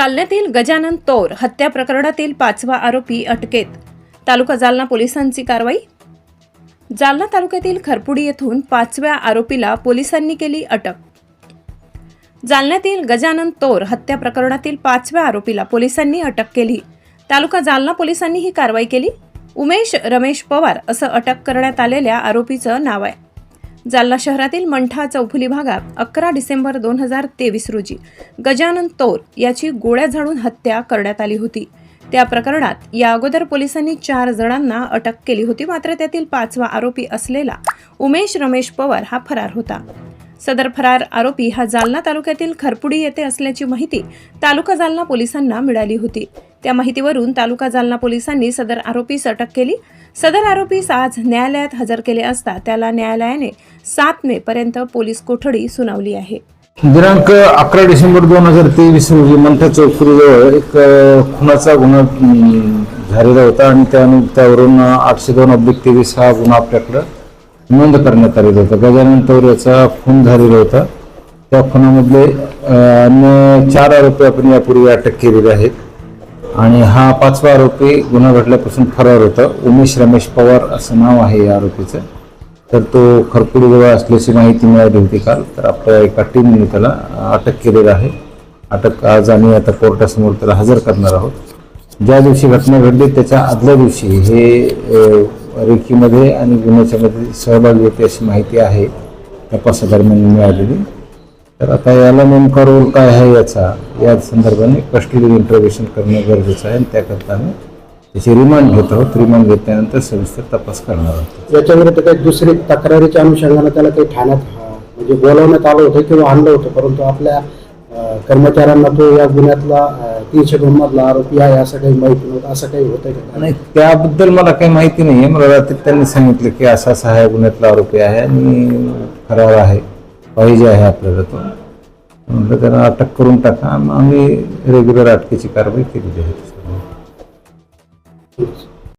जालन्यातील गजानन तोर हत्या प्रकरणातील पाचवा आरोपी अटकेत. तालुका जालना पोलिसांची कारवाई? जालना तालुक्यातील खरपुडी येथून पाचव्या आरोपीला पोलिसांनी केली अटक. जालन्यातील गजानन तोर हत्या प्रकरणातील पाचव्या आरोपीला पोलिसांनी अटक केली. तालुका जालना पोलिसांनी ही कारवाई केली? उमेश रमेश पवार असं अटक करण्यात आलेल्या आरोपीचं नाव आहे. जालना शहरातील मंठा चौफुली भागात अकरा डिसेंबर दोन हजार तेवीस रोजी गजानन तोर याची गोळ्या झाडून हत्या करण्यात आली होती. त्या प्रकरणात या अगोदर पोलिसांनी चार जणांना अटक केली होती मात्र त्यातील पाचवा आरोपी असलेला उमेश रमेश पवार हा फरार होता. सदर फरार आरोपी हा जालना तालुक्यातील खरपुडी येथे असल्याची माहिती तालुका जालना पोलिसांना मिळाली होती. त्या माहितीवरून तालुका जालना पोलिसांनी सदर आरोपीस अटक केली. सदर आरोपीस आज न्यायालयात हजर केले असता त्याला न्यायालयाने सात मे पर्यंत पोलीस कोठडी सुनावली आहे. दिनांक अकरा डिसेंबर दोन हजार तेवीस रोजी मंठा चौफुलीजवळ एक खुनाचा गुन्हा झालेला होता आणि त्यावरून आठशे दोन अब्लिक तेवीस हा गुन्हा आपल्याकडं नोंद करण्यात आलेला होता. गजानन तौर याचा खून झालेला होता. त्या खुनामधले अन्य चार आरोपी आपण यापूर्वी अटक केलेले आहेत. आणि हा पाचवा आरोपी गुन्हा घडल्यापासून फरार होता. उमेश रमेश पवार असं नाव आहे या आरोपीचं. तर तो खरपुडीजवळ असल्याची माहिती मिळाली होती काल. तर आपल्या एका टीमने त्याला अटक केलेलं आहे. अटक आज आम्ही आता कोर्टासमोर त्याला हजर करणार आहोत. ज्या दिवशी घटना घडली त्याच्या आदल्या दिवशी हे रेखीमध्ये आणि गुन्ह्याच्यामध्ये सहभागी होते अशी माहिती आहे. तपासादरम्यान मिळालेली. तर आता याला नेमका रोल काय आहे याचा या संदर्भाने कस्टडी इंटरव्हेशन करणं गरजेचं आहे आणि त्याकरता आम्ही त्याची रिमांड घेत आहोत. रिमांड घेतल्यानंतर सविस्तर तपास करणार आहोत. याच्याविरुद्ध काही दुसरी तक्रारीच्या अनुषंगानं त्याला काही ठाण्यात म्हणजे बोलवण्यात आलं होतं किंवा आणलं होतं परंतु आपल्या कर्मचाऱ्यांना तो या गुन्ह्यातला तीनशे दोन मधला आरोपी आहे असं काही माहिती नव्हतं असं काही होतं का? नाही त्याबद्दल मला काही माहिती नाही आहे मला रात्री त्यांनी सांगितलं की असा असा हा गुन्ह्यातला आरोपी आहे आणि फरार आहे. पाहिजे आहे आपल्याला तो. म्हटलं त्यांना अटक करून टाका. मग आम्ही रेग्युलर अटकेची कारवाई केलेली आहे.